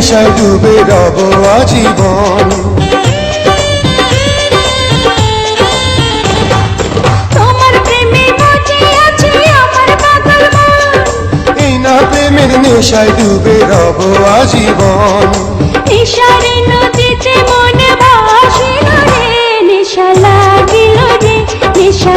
নেশায় ডুবে রব আজীবন। প্রেমের নেশায় ডুবে রব আজীবন। নিশারে নদীতে মনে ভাসিল রে নেশা লাগিল রে নেশা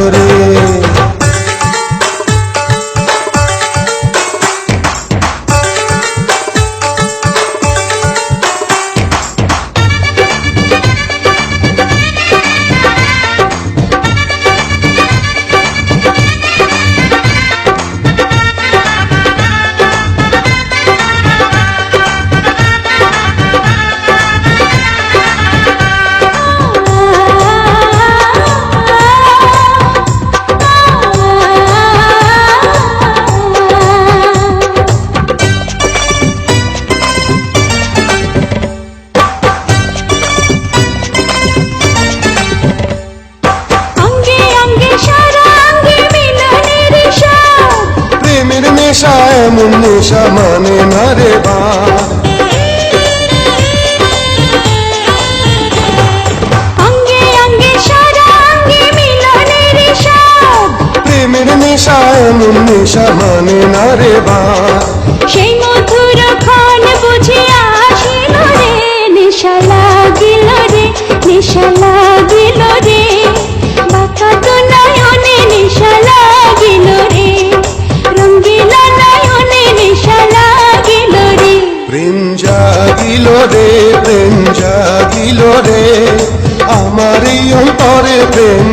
নেশা মানে না রে বা। প্রেমের নেশা এমন নেশা মানে না রে বা। সেই মধুর ক্ষণ বুঝিয়া আসিল রে নেশা লাগিল রে নেশা জাগিল রে প্রেম জাগিল রে। আমার অন্তরে প্রেম